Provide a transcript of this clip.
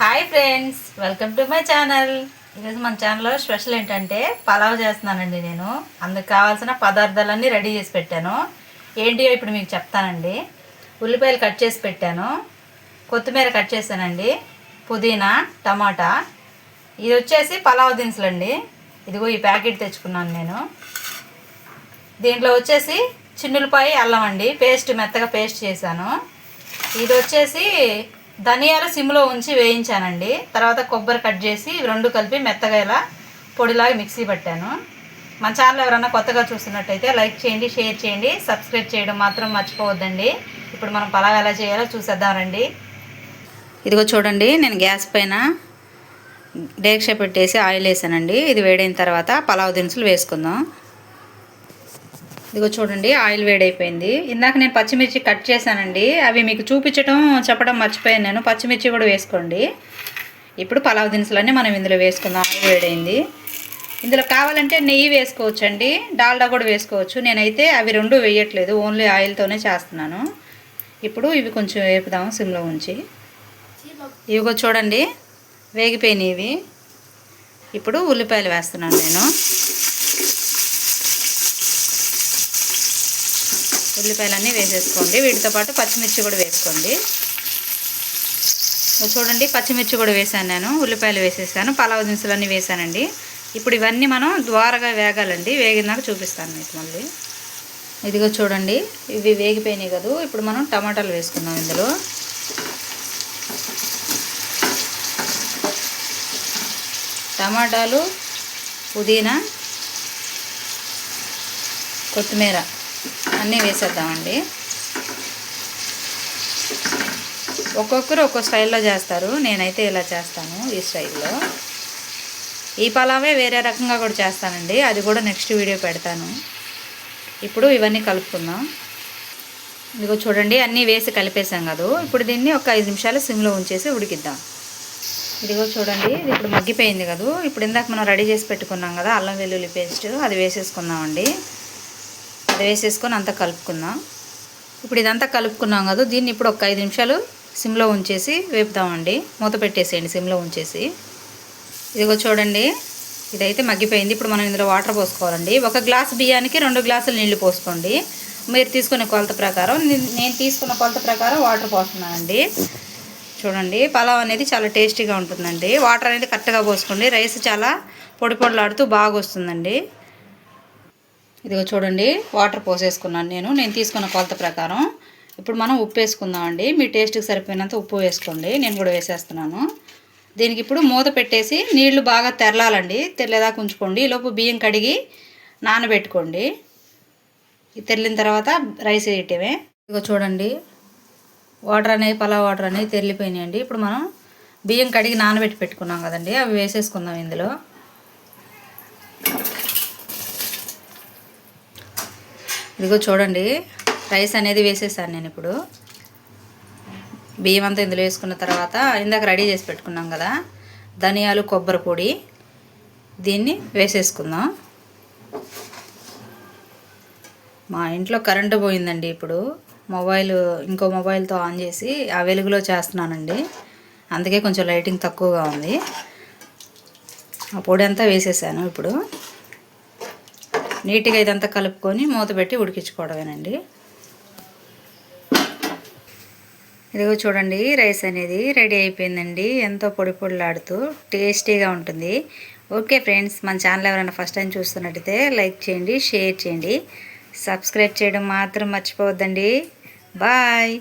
Hi friends welcome to my channel. ఈరోజు మన ఛానల్లో స్పెషల్ ఏంటంటే పలావ్ చేస్తున్నానండి నేను. అందుకు కావాల్సిన పదార్థాలన్నీ రెడీ చేసి పెట్టాను. ఏంటియో ఇప్పుడు మీకు చెప్తానండి. ఉల్లిపాయలు కట్ చేసి పెట్టాను. కొత్తిమీర కట్ చేశానండి. పుదీనా టమాటా. ఇది వచ్చేసి పలావ్ దినుసులండి. ఇదిగో ఈ ప్యాకెట్ తెచ్చుకున్నాను నేను. దీంట్లో వచ్చేసి చిన్నులపాయ అల్లం అండి. పేస్ట్ మెత్తగా పేస్ట్ చేశాను. ఇది వచ్చేసి ధనియాలు సిమ్లో ఉంచి వేయించానండి. తర్వాత కొబ్బరి కట్ చేసి రెండు కలిపి మెత్తగా ఇలా పొడిలాగా మిక్సీ పట్టాను. మన ఛానల్ ఎవరైనా కొత్తగా చూస్తున్నట్టయితే లైక్ చేయండి షేర్ చేయండి సబ్స్క్రైబ్ చేయడం మాత్రం మర్చిపోవద్దండి. ఇప్పుడు మనం పలావ్ ఎలా చేయాలో చూసేద్దాం రండి. ఇదిగో చూడండి నేను గ్యాస్ పైన డేక్ష పెట్టేసి ఆయిల్ వేసానండి. ఇది వేడైన తర్వాత పలావ్ దినుసులు వేసుకుందాం. ఇదిగో చూడండి ఆయిల్ వేడైపోయింది. ఇందాక నేను పచ్చిమిర్చి కట్ చేశానండి. అవి మీకు చూపించడం చెప్పడం మర్చిపోయాను నేను. పచ్చిమిర్చి కూడా వేసుకోండి. ఇప్పుడు పలావ్ దినుసులన్నీ మనం ఇందులో వేసుకుందాం. ఆయిల్ వేడైంది. ఇందులో కావాలంటే నెయ్యి వేసుకోవచ్చండి. డాల్డా కూడా వేసుకోవచ్చు. నేనైతే అవి రెండు వేయట్లేదు. ఓన్లీ ఆయిల్తోనే చేస్తున్నాను. ఇప్పుడు ఇవి కొంచెం వేపుదాం సిమ్లో ఉంచి. ఇవిగో చూడండి వేగిపోయినవి. ఇవి ఇప్పుడు ఉల్లిపాయలు వేస్తున్నాను నేను. ఉల్లిపాయలన్నీ వేసేసుకోండి. వీటితో పాటు పచ్చిమిర్చి కూడా వేసుకోండి. చూడండి పచ్చిమిర్చి కూడా వేసాను నేను. ఉల్లిపాయలు వేసేసాను. పలావ్ దినుసులన్నీ వేసానండి. ఇప్పుడు ఇవన్నీ మనం ద్వారగా వేగాలండి. వేగినాక చూపిస్తాను మీకు మళ్ళీ. ఇదిగో చూడండి ఇవి వేగిపోయినాయి కదా. ఇప్పుడు మనం టమాటాలు వేసుకుందాం ఇందులో. టమాటాలు పుదీనా కొత్తిమీర. అన్నీ వేసేద్దామండి. ఒక్కొక్కరు ఒక్కో స్టైల్లో చేస్తారు. నేనైతే ఇలా చేస్తాను ఈ స్టైల్లో. ఈ పలావే వేరే రకంగా కూడా చేస్తానండి. అది కూడా నెక్స్ట్ వీడియో పెడతాను. ఇప్పుడు ఇవన్నీ కలుపుకుందాం. ఇదిగో చూడండి అన్నీ వేసి కలిపేసాం కదా. ఇప్పుడు దీన్ని ఒక ఐదు నిమిషాలు సిమ్లో ఉంచేసి ఉడికిద్దాం. ఇదిగో చూడండి ఇది ఇప్పుడు మగ్గిపోయింది కదా. ఇప్పుడు ఇందాక మనం రెడీ చేసి పెట్టుకున్నాం కదా అల్లం వెల్లుల్లి పేస్ట్ అది వేసేసుకుందామండి. అది వేసేసుకొని అంతా కలుపుకుందాం. ఇప్పుడు ఇదంతా కలుపుకున్నాం కదా దీన్ని ఇప్పుడు ఒక ఐదు నిమిషాలు సిమ్లో ఉంచేసి వేపుదామండి. మూత పెట్టేసేయండి సిమ్లో ఉంచేసి. ఇదిగో చూడండి ఇదైతే మగ్గిపోయింది. ఇప్పుడు మనం ఇందులో వాటర్ పోసుకోవాలండి. ఒక గ్లాస్ బియ్యానికి రెండు గ్లాసులు నీళ్ళు పోసుకోండి. మీరు తీసుకునే కొలత ప్రకారం నేను తీసుకున్న కొలత ప్రకారం వాటర్ పోస్తున్నానండి. చూడండి పలావ్ అనేది చాలా టేస్టీగా ఉంటుందండి. వాటర్ అనేది కరెక్ట్గా పోసుకోండి. రైస్ చాలా పొడి పొడిలాడుతూ బాగా వస్తుందండి ఇదిగో చూడండి వాటర్ పోసేసుకున్నాను నేను. నేను తీసుకున్న కొలత ప్రకారం ఇప్పుడు మనం ఉప్పు వేసుకుందామండి. మీ టేస్ట్కి సరిపోయినంత ఉప్పు వేసుకోండి. నేను కూడా వేసేస్తున్నాను. దీనికి ఇప్పుడు మూత పెట్టేసి నీళ్ళు బాగా తెరలాలండి. తెరలేదాకా ఉంచుకోండి. ఈలోపు బియ్యం కడిగి నానబెట్టుకోండి. తెరిలిన తర్వాత రైస్ వేయటమే ఇదిగో చూడండి. వాటర్ అనేవి పలావ్ వాటర్ అనేవి తెరిలిపోయినాయండి. ఇప్పుడు మనం బియ్యం కడిగి నానబెట్టి పెట్టుకున్నాం కదండి. అవి వేసేసుకుందాం ఇందులో. ఇదిగో చూడండి రైస్ అనేది వేసేసాను నేను ఇప్పుడు. బియ్యం అంతా ఇందులో వేసుకున్న తర్వాత ఇందాక రెడీ చేసి పెట్టుకున్నాం కదా ధనియాలు కొబ్బరి పొడి దీన్ని వేసేసుకుందాం. మా ఇంట్లో కరెంటు పోయిందండి ఇప్పుడు. మొబైల్ ఇంకో మొబైల్తో ఆన్ చేసి ఆ వెలుగులో చేస్తున్నానండి. అందుకే కొంచెం లైటింగ్ తక్కువగా ఉంది. ఆ పొడి అంతా వేసేసాను ఇప్పుడు. నీట్గా ఇదంతా కలుపుకొని మూత పెట్టి ఉడికించుకోవడమేనండి. ఇదిగో చూడండి రైస్ అనేది రెడీ అయిపోయిందండి. ఎంతో పొడి పొడిలాడుతూ టేస్టీగా ఉంటుంది. ఓకే ఫ్రెండ్స్ మన ఛానల్ ఎవరైనా ఫస్ట్ టైం చూస్తున్నట్టయితే లైక్ చేయండి షేర్ చేయండి. సబ్స్క్రైబ్ చేయడం మాత్రం మర్చిపోవద్దండి. బాయ్.